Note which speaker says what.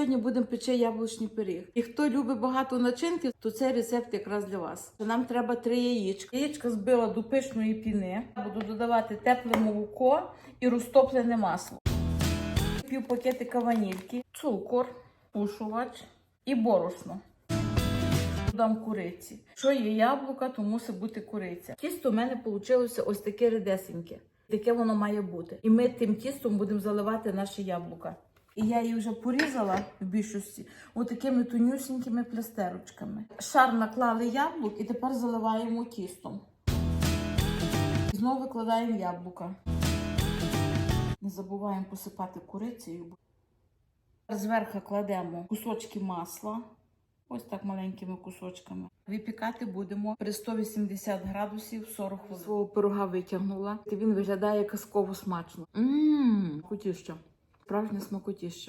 Speaker 1: сьогодні будемо пече яблучний пиріг. І хто любить багато начинки, то цей рецепт якраз для вас. Нам треба три яєчка. Яєчка збила до пишної піни. Буду додавати тепле молоко і розтоплене масло. Пів пакетика ванільки, цукор, пушувач і борошно. Додам куриці. Що є яблука, то мусить бути куриця. Тісто в мене вийшло ось таке редесеньке. Таке воно має бути. І ми тим тістом будемо заливати наші яблука. І я її вже порізала в більшості отакими тонюсінькими плестерочками. Шар наклали яблук і тепер заливаємо тістом. Знову викладаємо яблука. Не забуваємо посипати курицею. Зверху кладемо кусочки масла. Ось так маленькими кусочками. Випікати будемо при 180 градусів 40 хвилин. Свого пирога витягнула. Він виглядає казково смачно. Ммм, котіще. Справжнє смакотіще.